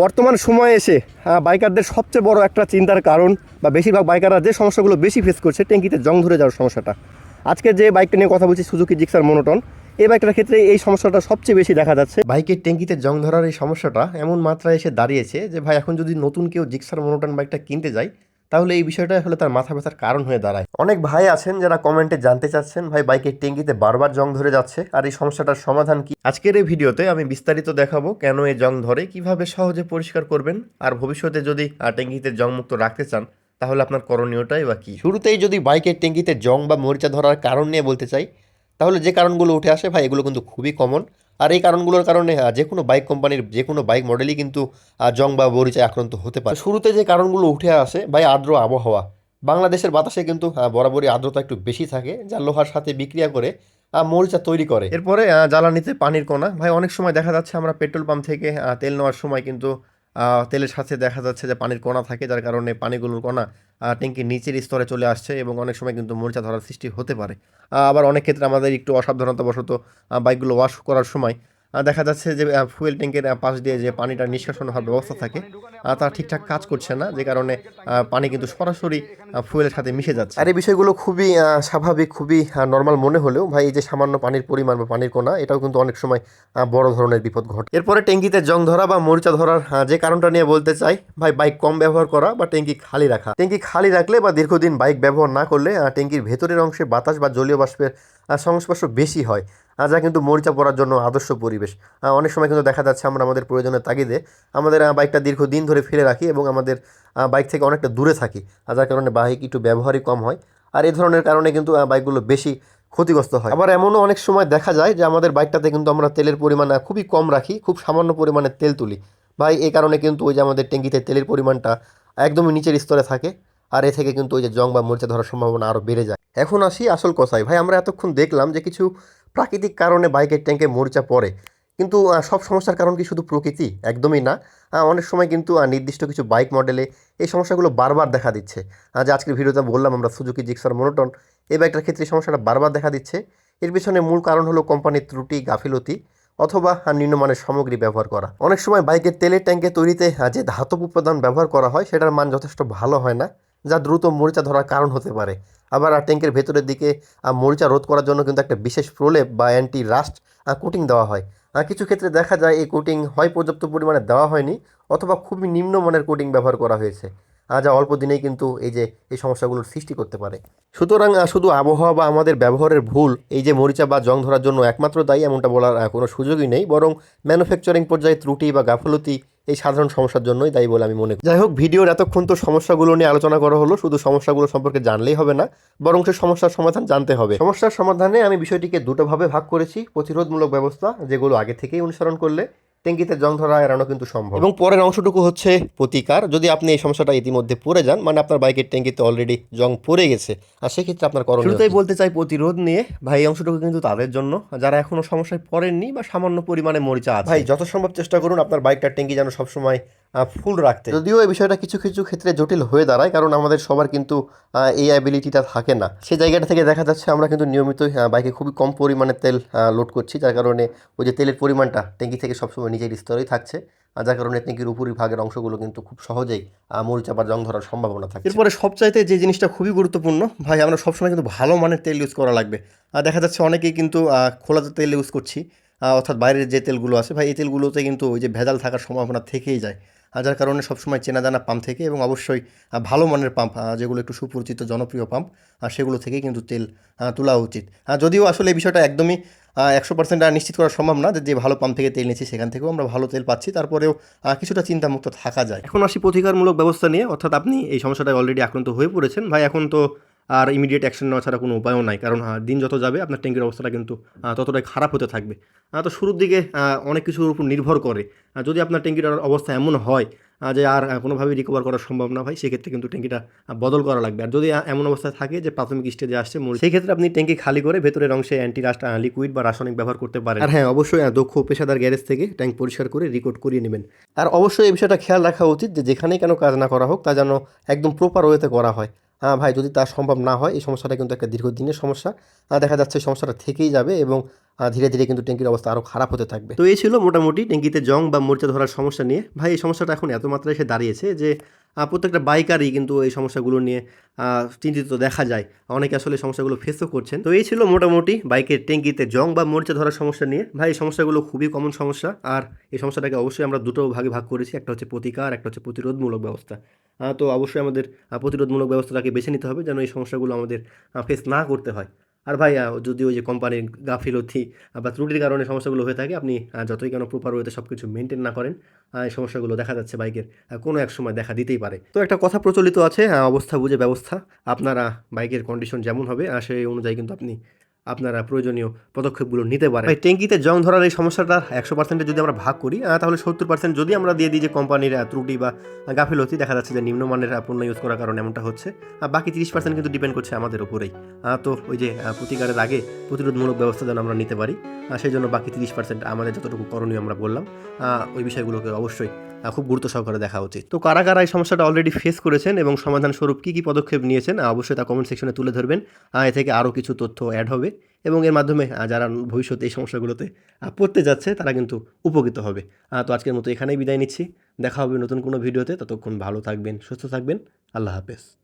বর্তমান সময়ে এসে বাইকারদের সবচেয়ে বড় একটা চিন্তার কারণ বা বেশিরভাগ বাইকাররা যে সমস্যাগুলো বেশি ফেস করছে, ট্যাঙ্কিতে জং ধরে যাওয়ার সমস্যাটা। আজকে যে বাইকটা নিয়ে কথা বলছি সুজুকি জিক্সার মনোটন এই বাইকটার ক্ষেত্রে এই সমস্যাটা সবচেয়ে বেশি দেখা যাচ্ছে। বাইকের ট্যাঙ্কিতে জং ধরার এই সমস্যাটা এমন মাত্রায় এসে দাঁড়িয়েছে যে, ভাই, এখন যদি নতুন কেউ জিক্সার মনোটন বাইকটা কিনতে যায় তাহলে এই বিষয়টা আসলে তার মাথা ব্যথার কারণ হয়ে দাঁড়ায়। অনেক ভাই আছেন যারা কমেন্টে জানতে চাচ্ছেন ভাই বাইকের ট্যাঙ্কিতে বারবার জং ধরে যাচ্ছে আর এই সমস্যাটার সমাধান কি? আজকের এই ভিডিওতে আমি বিস্তারিত দেখাবো কেন এই জং ধরে কীভাবে সহজে পরিষ্কার করবেন আর ভবিষ্যতে যদি আহ, ট্যাঙ্কিতে জং মুক্ত রাখতে চান তাহলে আপনার করণীয়টাই বা কি? শুরুতেই যদি বাইকের ট্যাঙ্কিতে জং বা মরিচা ধরার কারণ নিয়ে বলতে চাই তাহলে যে কারণগুলো উঠে আসে ভাই এগুলো কিন্তু খুবই কমন আর এই কারণগুলোর কারণে যে কোনো বাইক কোম্পানির যে কোনো বাইক মডেলই কিন্তু জং বা বরিচায় আক্রান্ত হতে পারে। শুরুতে যে কারণগুলো উঠে আসে, ভাই, আর্দ্র আবহাওয়া। বাংলাদেশের বাতাসে কিন্তু বরাবরই আর্দ্রতা একটু বেশি থাকে, যা লোহার সাথে বিক্রিয়া করে মরিচা তৈরি করে। এরপরে জ্বালানিতে পানির কণা। ভাই, অনেক সময় দেখা যাচ্ছে আমরা পেট্রোল পাম্প থেকে তেল নেওয়ার সময় কিন্তু তেলের সাথে দেখা যাচ্ছে যে পানির কণা থাকে, যার কারণে পানিগুলোর কণা ট্যাঙ্কির নিচের স্তরে চলে আসছে এবং অনেক সময় কিন্তু মরিচা ধরার সৃষ্টি হতে পারে। আবার অনেক ক্ষেত্রে আমাদের একটু অসাবধানতাবশত বাইকগুলো ওয়াশ করার সময় দেখা যাচ্ছে যে ফুয়েল ট্যাঙ্কের পাশ দিয়ে যে পানিটা নিষ্কাশন হওয়ার ব্যবস্থা থাকে আহ, তা ঠিকঠাক কাজ করছে না যে কারণে পানি কিন্তু সরাসরি ফুয়েলের সাথে মিশে যাচ্ছে। আর এই বিষয়গুলো খুবই স্বাভাবিক খুবই নর্মাল মনে হলেও ভাই এই যে সামান্য পানির পরিমাণ বা পানির কোনা এটাও কিন্তু অনেক সময় বড় ধরনের বিপদ ঘটে। এরপরে ট্যাঙ্কিতে জং ধরা বা মরিচা ধরার যে কারণটা নিয়ে বলতে চাই ভাই বাইক কম ব্যবহার করা বা ট্যাঙ্কি খালি রাখা? ট্যাঙ্কি খালি রাখলে বা দীর্ঘদিন বাইক ব্যবহার না করলে ট্যাঙ্কির ভেতরের অংশে বাতাস বা জলীয় বাষ্পের সংস্পর্শ বেশি হয়। যা কিন্তু মরিচা পড়ার জন্য আদর্শ পরিবেশ। অনেক সময় কিন্তু দেখা যাচ্ছে আমরা আমাদের প্রয়োজনের তাগিদে আমাদের বাইকটা দীর্ঘদিন ধরে ফেলে রাখি এবং আমাদের বাইক থেকে অনেকটা দূরে থাকি, আর যার কারণে বাইক একটু ব্যবহারই কম হয়। আর এই ধরনের কারণে কিন্তু বাইকগুলো বেশি ক্ষতিগ্রস্ত হয়। আবার এমনও অনেক সময় দেখা যায় যে আমাদের বাইকটাতে কিন্তু আমরা তেলের পরিমাণ খুবই কম রাখি, খুব সামান্য পরিমাণে তেল তুলি। ভাই, এই কারণে কিন্তু ওই যে আমাদের ট্যাঙ্কিতে তেলের পরিমাণটা একদমই নিচের স্তরে থাকে, আর এ থেকে কিন্তু ওই যে জং বা মরিচা ধরার সম্ভাবনা আরও বেড়ে যায়। এখন আসি আসল কথায়। ভাই, আমরা এতক্ষণ দেখলাম যে কিছু প্রাকৃতিক কারণে বাইকের ট্যাঙ্কে মরিচা পড়ে। কিন্তু সব সমস্যার কারণ কি শুধু প্রকৃতি? একদমই না। অনেক সময় কিন্তু নির্দিষ্ট কিছু বাইক মডেলে এই সমস্যাগুলো বারবার দেখা দিচ্ছে। আজ আজকের ভিডিওতে বললাম, আমরা সুজুকি জিক্সার মনোটন এই বাইকটার ক্ষেত্রে সমস্যাটা বারবার দেখা দিচ্ছে। এর পিছনে মূল কারণ হলো কোম্পানির ত্রুটি, গাফিলতি, অথবা নিম্নমানের সামগ্রী ব্যবহার করা। অনেক সময় বাইকের তেলের ট্যাঙ্কে তৈরিতে যে ধাতব উপাদান ব্যবহার করা হয়, সেটার মান যথেষ্ট ভালো হয় না। যা দ্রুত মরিচা ধরার কারণ হতে পারে। আবার আহ, ট্যাঙ্কের ভেতরের দিকে মরিচা রোধ করার জন্য কিন্তু একটা বিশেষ প্রলেপ বা অ্যান্টি রাস্ট কোটিং দেওয়া হয়। আহ, কিছু ক্ষেত্রে দেখা যায় এই কোটিং হয় পর্যাপ্ত পরিমাণে দেওয়া হয়নি অথবা খুবই নিম্নমানের কোটিং ব্যবহার করা হয়েছে। যা অল্প দিনেই কিন্তু এই যে এই সমস্যাগুলোর সৃষ্টি করতে পারে। সুতরাং শুধু আবহাওয়া বা আমাদের ব্যবহারের ভুল এই যে মরিচা বা জং ধরার জন্য একমাত্র দায়ী এমনটা বলার কোনো সুযোগই নেই। বরং ম্যানুফ্যাকচারিং পর্যায়ে ত্রুটি বা গাফলতি এই সাধারণ সমস্যার জন্যই দায়ী বলে আমি মনে করি। যাই হোক, ভিডিওর এতক্ষণ তো সমস্যাগুলো নিয়ে আলোচনা করা হলো, শুধু সমস্যাগুলো সম্পর্কে জানলেই হবে না, বরং সে সমস্যার সমাধান জানতে হবে। সমস্যার সমাধানে আমি বিষয়টিকে দুটোভাবে ভাগ করেছি, প্রতিরোধমূলক ব্যবস্থা, যেগুলো আগে থেকেই অনুসরণ করলে ট্যাঙ্কিতে জং ধরা এড়ানো কিন্তু সম্ভব। এবং পরের অংশটুকু হচ্ছে প্রতিকার। যদি আপনি এই সমস্যাটা ইতিমধ্যে পড়ে যান মানে আপনার বাইকের ট্যাঙ্কিতে অলরেডি জং পড়ে গেছে আর সেক্ষেত্রে আপনার করণীয় শুরুতেই বলতে চাই প্রতিরোধ নিয়ে ভাই এই অংশটুকু কিন্তু তাদের জন্য। যারা এখনও সমস্যায় পড়েননি বা সামান্য পরিমাণে মরিচা আছে। ভাই যত সম্ভব চেষ্টা করুন আপনার বাইকটার ট্যাঙ্কি যেন সবসময় ফুল রাখতে। যদিও এই বিষয়টা কিছু কিছু ক্ষেত্রে জটিল হয়ে দাঁড়ায় কারণ আমাদের সবার কিন্তু এই অ্যাবিলিটিটা থাকে না। সেই জায়গাটা থেকে দেখা যাচ্ছে আমরা কিন্তু নিয়মিত বাইকে খুবই কম পরিমাণে তেল লোড করছি যার কারণে ওই যে তেলের পরিমাণটা ট্যাঙ্কি থেকে সবসময় নিজের স্তরেই থাকছে আর যার কারণে ট্যাঙ্কির উপরি ভাগের অংশগুলো কিন্তু খুব সহজেই মরিচা বা জং ধরার সম্ভাবনা থাকে এরপরে সবচাইতে যে জিনিসটা খুবই গুরুত্বপূর্ণ ভাই আমরা সবসময় কিন্তু ভালো মানের তেল ইউজ করা লাগবে। আর দেখা যাচ্ছে অনেকেই কিন্তু খোলা তেল ইউজ করছি অর্থাৎ বাইরের যে তেলগুলো আছে ভাই এই তেলগুলোতে কিন্তু ওই যে ভেজাল থাকার সম্ভাবনা থেকেই যায়। যার কারণে সবসময় চেনা জানা পাম্প থেকে এবং অবশ্যই ভালো মানের পাম্প যেগুলো একটু সুপরিচিত জনপ্রিয় পাম্প সেগুলো থেকেই কিন্তু তেল তোলা উচিত। যদিও আসলে এই বিষয়টা একদমই একশো পার্সেন্ট আর নিশ্চিত করা সম্ভব না যে ভালো পাম্প থেকে তেল নিচ্ছি সেখান থেকেও আমরা ভালো তেল পাচ্ছি, তারপরেও কিছুটা চিন্তামুক্ত থাকা যায়। এখন আসি প্রতিকারমূলক ব্যবস্থা নিয়ে, অর্থাৎ আপনি এই সমস্যাটায় অলরেডি আক্রান্ত হয়ে পড়েছেন। ভাই, এখন তো আর ইমিডিয়েট অ্যাকশন নেওয়া ছাড়া কোনো উপায়ও নাই। কারণ দিন যত যাবে, আপনার ট্যাঙ্কের অবস্থাটা কিন্তু ততটাই খারাপ হতে থাকবে। তো শুরুর দিকে অনেক কিছুর উপর নির্ভর করে। যদি আপনার ট্যাঙ্কিটার অবস্থা এমন হয় যে আর কোনোভাবেই রিকভার করা সম্ভব না হয় সেক্ষেত্রে কিন্তু ট্যাঙ্কিটা বদল করা লাগবে। আর যদি এমন অবস্থায় থাকে যে প্রাথমিক স্টেজে আসছে সেই ক্ষেত্রে আপনি ট্যাঙ্কি খালি করে ভেতরের অংশে অ্যান্টি রাস্ট লিকুইড বা রাসায়নিক ব্যবহার করতে পারেন। আর হ্যাঁ অবশ্যই দক্ষ পেশাদার গ্যারেজ থেকে ট্যাঙ্ক পরিষ্কার করে রিকোড করিয়ে নেবেন। আর অবশ্যই এই বিষয়টা খেয়াল রাখা উচিত যে যেখানেই কেন কাজ না করা হোক, তা যেন একদম প্রপার ওয়েতে করা হয়। হ্যাঁ ভাই, যদি তা সম্ভব না হয়, এই সমস্যাটা কিন্তু একটা দীর্ঘদিনের সমস্যা। দেখা যাচ্ছে সমস্যাটা থেকেই যাবে এবং ধীরে ধীরে কিন্তু ট্যাঙ্কির অবস্থা আরও খারাপ হতে থাকবে। তো এই ছিল মোটামুটি ট্যাঙ্কিতে জং বা মরিচা ধরার সমস্যা নিয়ে। ভাই, এই সমস্যাটা এখন এত মাত্রায় এসে দাঁড়িয়েছে যে প্রত্যেকটা বাইকারই কিন্তু এই সমস্যাগুলো নিয়ে চিন্তিত দেখা যায়। অনেকে আসলে সমস্যাগুলো ফেসও করছেন। তো এই ছিল মোটামুটি বাইকের ট্যাঙ্কিতে জং বা মরিচা ধরার সমস্যা নিয়ে। ভাই, এই সমস্যাগুলো খুবই কমন সমস্যা। আর এই সমস্যাটাকে অবশ্যই আমরা দুটো ভাগে ভাগ করেছি। একটা হচ্ছে প্রতিকার, একটা হচ্ছে প্রতিরোধমূলক ব্যবস্থা। তো অবশ্যই আমাদের প্রতিরোধমূলক ব্যবস্থাটাকে বেছে নিতে হবে যেন এই সমস্যাগুলো আমাদের ফেস না করতে হয়। আর ভাই যদি ওই যে কোম্পানির গাফিলতি বা ত্রুটির কারণে সমস্যাগুলো হয়ে থাকে, আপনি যতই কেন প্রপার ওয়েতে সব কিছু মেনটেন না করেন এই সমস্যাগুলো দেখা যাচ্ছে বাইকের কোনো এক সময় দেখা দিতেই পারে। তো একটা কথা প্রচলিত আছে অবস্থা বুঝে ব্যবস্থা। আপনারা বাইকের কন্ডিশন যেমন হবে সেই অনুযায়ী কিন্তু আপনি আপনারা প্রয়োজনীয় পদক্ষেপগুলো নিতে পারেন। ভাই, ট্যাঙ্কিতে জং ধরার এই সমস্যাটা একশো পার্সেন্টে যদি আমরা ভাগ করি তাহলে সত্তর পার্সেন্ট যদি আমরা দিয়ে দিই যে কোম্পানির ত্রুটি বা গাফিলতি, দেখা যাচ্ছে যে নিম্নমানের পণ্য ইউজ করার কারণে এমনটা হচ্ছে। আর বাকি তিরিশ পার্সেন্ট কিন্তু ডিপেন্ড করছে আমাদের উপরেই। তো ওই যে প্রতিকারের আগে প্রতিরোধমূলক ব্যবস্থা যেন আমরা নিতে পারি। সেই জন্য বাকি তিরিশ পার্সেন্ট আমাদের যতটুকু করণীয় আমরা বললাম। ওই বিষয়গুলোকে অবশ্যই খুব গুরুত্ব সহকারে দেখা উচিত। তো কারা কারা এই সমস্যাটা অলরেডি ফেস করেছেন এবং সমাধান স্বরূপ কী কী পদক্ষেপ নিয়েছেন অবশ্যই তা কমেন্ট সেকশনে তুলে ধরবেন। এ থেকে আরও কিছু তথ্য অ্যাড হবে এবং এর মাধ্যমে যারা ভবিষ্যতে এই সমস্যাগুলোতে পড়তে যাচ্ছে তারা কিন্তু উপকৃত হবে। তো আজকের মতো এখানেই বিদায় নিচ্ছি। দেখা হবে নতুন কোনো ভিডিওতে। ততক্ষণ ভালো থাকবেন, সুস্থ থাকবেন। আল্লাহ হাফেজ।